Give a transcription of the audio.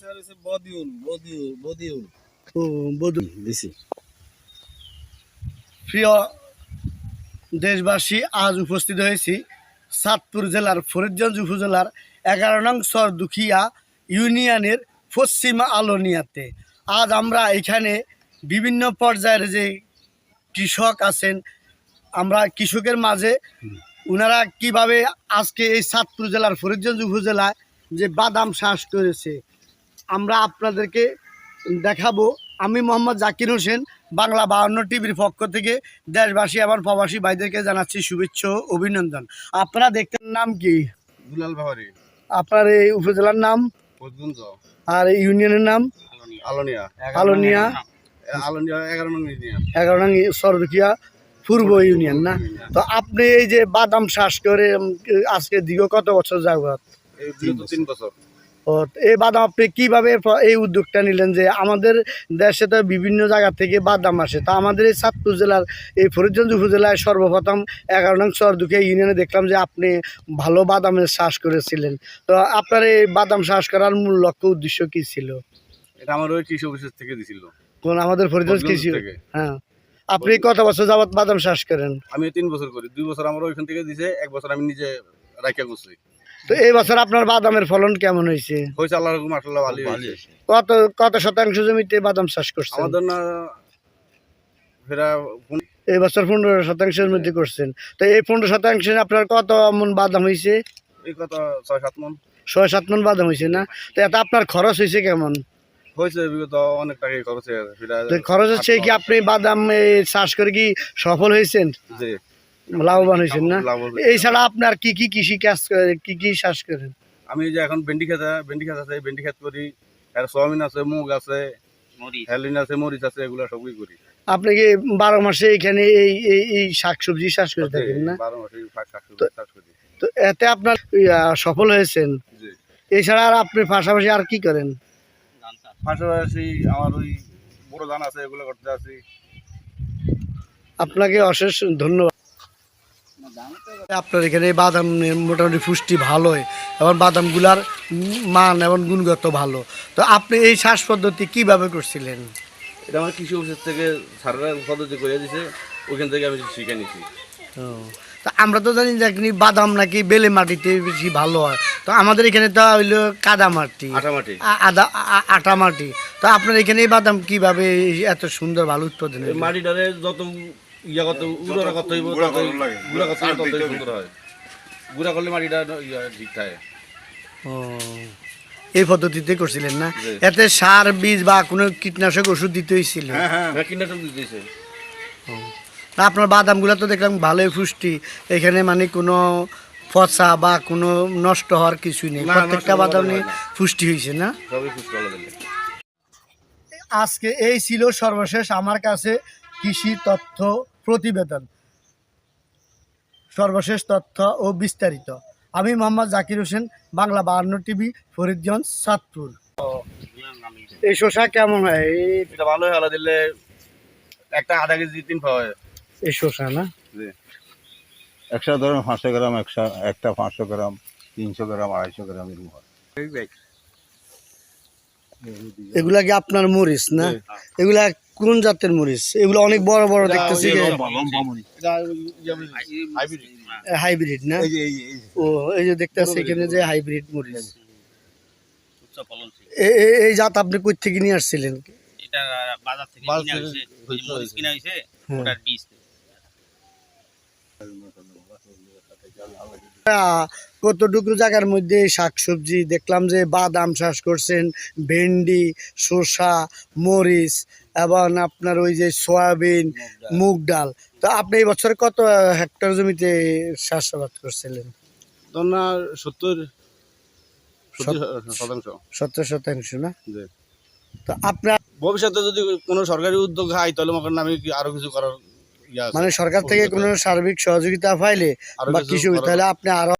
Sir হচ্ছে বদিউল বদিউল বদিউল। ও বধু দিছি। প্রিয় দেশবাসী আজ উপস্থিত হয়েছি সাতপুর জেলার ফরিদগঞ্জ উপজেলার এগারো নং সরদুখিয়া ইউনিয়নের পশ্চিমা আলোনিয়াতে। আজ আমরা এখানে বিভিন্ন পর্যায়ের যে কৃষক আছেন আমরা কৃষকের মাঝে ওনারা কীভাবে আজকে এই সাতপুর জেলার ফরিদগঞ্জ উপজেলায় যে বাদাম চাষ করেছে আমরা আপনাদেরকে দেখাবো। আমি মোহাম্মদ জাকির হোসেন বাংলা বাহান্ন টিভির পক্ষ থেকে দেশবাসী এবং প্রবাসী ভাইদেরকে জানাচ্ছি শুভেচ্ছা অভিনন্দন। আপনারা দেখতেন নাম কি? দুলাল বাহারি। আপনার এই উপজেলার নাম? আর এই ইউনিয়নের নাম? আলোনিয়া। আলোনিয়া। আলোনিয়া। এগারো নং ইউনিয়ন। এগারো নং সরদুকিয়া পূর্ব ইউনিয়ন না? তো আপনি এই যে বাদাম চাষ করে আজকে দীর্ঘ কত বছর যাবত তিন বছর। এই বাদাম আপনি কীভাবে এই উদ্যোগটা নিলেন যে আমাদের দেশে তো বিভিন্ন জায়গা থেকে বাদাম আসে? তা আমাদের এই চাঁদপুর জেলার এই ফরিদগঞ্জ উপজেলায় সর্বপ্রথম এগারো নং চরদুকিয়া ইউনিয়নে দেখলাম যে আপনি ভালো বাদামের চাষ করেছিলেন। তো আপনার এই বাদাম চাষ করার মূল লক্ষ্য উদ্দেশ্য কী ছিল? এটা আমার ওই কৃষি অফিসের থেকে দিছিল। কোন আমাদের ফরিদগঞ্জ ফরিদগঞ্জ কৃষি হ্যাঁ। আপনি কত বছর যাবত বাদাম চাষ করেন? আমি তিন বছর করি। দুই বছর আমার ওইখান থেকে দিছে এক বছর আমি নিজে রাখিয়া করছি। তো এই বছর আপনার বাদামের ফলন কেমন হয়েছে? হয়েছে হয়েছে। কত কত শতাংশ জমিতে বাদাম চাষ করছেন? আমাদের না ফেরা এই বছর পনেরো শতাংশের মধ্যে করছেন। তো এই পনেরো শতাংশে আপনার কত মন বাদাম হয়েছে? এই কত ছয় সাত মন। ছয় সাত মন বাদাম হয়েছে না? তো এত আপনার খরচ হয়েছে কেমন? হয়েছে বিগত অনেক টাকাই খরচ হয়ে গেছে। খরচ হচ্ছে কি আপনি বাদাম এই চাষ করে কি সফল হয়েছেন? লাভবান হয়েছেন না। এই ছাড়া আপনার কি কি কৃষি কাজ করে কি কি চাষ করেন? আমি যে এখন ভেন্ডি খেতে ভেন্ডি খেত আছে ভেন্ডি খেত করি। আর সোয়াবিন আছে মুগ আছে হেলিন আছে মরিচ আছে এগুলো সবই করি। আপনি কি বারো মাসে এখানে এই এই এই শাকসবজি চাষ করে থাকেন না? বারো মাসে শাক শাকসবজি চাষ করি। তো এতে আপনার সফল হয়েছেন? জি। এছাড়া আর আপনি পাশাপাশি আর কি করেন? পাশাপাশি আমার ওই বড় ধান আছে এগুলো করতে আছি আপনাকে অশেষ ধন্যবাদ। আপনার এখানে বাদাম মোটামুটি পুষ্টি ভালোই এবং বাদামগুলার মান এবং গুণগত ভালো। তো আপনি এই শ্বাস পদ্ধতি কীভাবে করছিলেন? এটা আমার কৃষি অফিসের থেকে সারা পদ্ধতি করে দিছে ওইখান থেকে আমি শিখে নিছি। তা আমরা তো জানি যে বাদাম নাকি বেলে মাটিতে বেশি ভালো হয়। তো আমাদের এখানে তো হইল কাদা মাটি। আদা আটা মাটি। তো আপনার এখানে এই বাদাম কীভাবে এত সুন্দর ভালো উৎপাদন মাটিটারে যত ইয়া কত উড়া কত হইব গুড়া ততই সুন্দর হয়। গুড়া করলে মাটিটা ইয়া ঠিক থাকে। ও। এই পদ্ধতিতে করছিলেন না? এতে সার বীজ বা কোনো কীটনাশক ওষুধ দিতে হয়েছিল হ্যাঁ কীটনাশক দিতেছে তা আপনার বাদামগুলো তো দেখলাম ভালোই পুষ্টি। এখানে মানে কোনো পচা বা কোনো নষ্ট হওয়ার কিছুই নেই। প্রত্যেকটা বাদামে পুষ্টি হয়েছে না? আজকে এই ছিল সর্বশেষ। আমার কাছে কৃষি তথ্য প্রতিবেদন। সর্বশেষ তথ্য ও বিস্তারিত। আমি মোহাম্মদ জাকির হোসেন বাংলা বাহান্ন টিভি ফরিদগঞ্জ সাতপুর। এই শসা কেমন হয়? এই- এটা ভালো হয় আলাদা দিলে একটা আধা কেজি তিন পাওয়া হয় এই শসা না? একশো ধরেন পাঁচশো গ্রাম একশো একটা পাঁচশো গ্রাম তিনশো গ্রাম আড়াইশো গ্রাম এরকম হয়। এগুলা কি আপনার মরিচ না? এগুলা কোন জাতের মরিচ এগুলো অনেক বড় বড় দেখতেছি হাইব্রিড না? এই যে এই যে- এই যে। ও এই যে দেখতেছি এখানে যে হাইব্রিড মরিচ। এই জাত আপনি কই থেকে নিয়ে আসছিলেন? এটা বাজার থেকে কিনা। মরিচ কিনা হ্যাঁ। ওটার বীজ। কতটুকু জায়গার মধ্যে শাকসবজি? দেখলাম যে বাদাম চাষ করছেন ভেন্ডি শসা মরিচ এবং আপনার ওই যে সয়াবিন মুগ ডাল। তো আপনি এই বছর কত হেক্টর জমিতে চাষাবাদ করছিলেন? সত্তর শতাংশ। সত্তর শতাংশ না? তো আপনার ভবিষ্যতে যদি কোনো সরকারি উদ্যোগ হয় তাহলে মনে আমি আরও কিছু করার মানে সরকার থেকে কোনো সার্বিক সহযোগিতা পাইলে বা কিছু কিছু তাহলে আপনি আরও